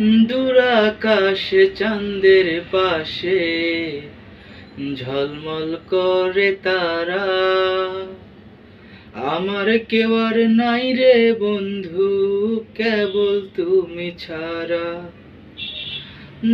দূর আকাশে চাঁদের পাশে ঝলমল করে তারা। আমার কেউ আর নাই রে বন্ধু, কেবল তুমি ছাড়া।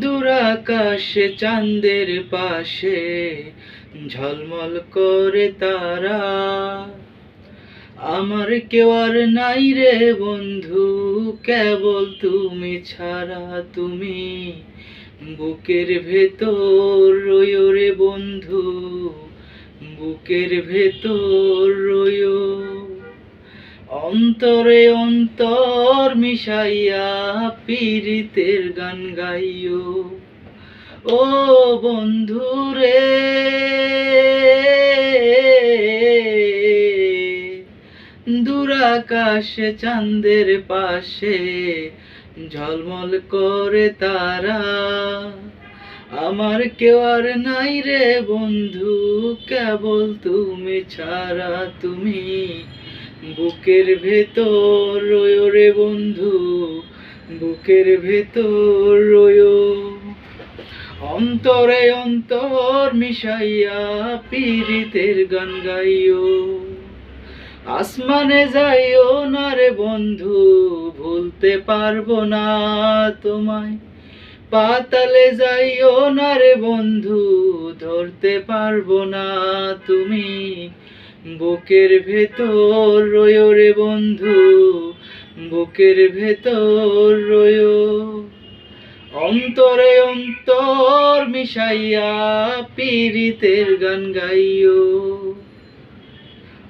দূর আকাশে চাঁদের পাশে ঝলমল করে তারা। আমার কেউ আর নাই রে বন্ধু, কেবল তুমি ছাড়া তুমি। বুকের ভেতর রয়ো রে বন্ধু, বুকের ভেতর রয়ো অন্তরে অন্তর মিশাইয়া পীড়িতের গান গাইও। ও বন্ধু রে দূর চাঁদের পাশে ঝলমল করে তারা। আমার কেউ আর নাই রে বন্ধু, কেবল তুমি ছাড়া তুমি। বুকের ভেতর রয়ো রে বন্ধু, বুকের ভেতর রয়ো। অন্তরে অন্তর মিশাইয়া পীড়িতের গান গাইও। আসমানে যাইও না রে বন্ধু, ভুলতে পারব না তোমায়। পাতালে যাইও না রে বন্ধু, ধরতে পারব না তুমি। বুকের ভেতর রয়ো রে বন্ধু, বুকের ভেতর রয়ো অন্তরে অন্তর মিশাইয়া পীড়িতের গান গাইও।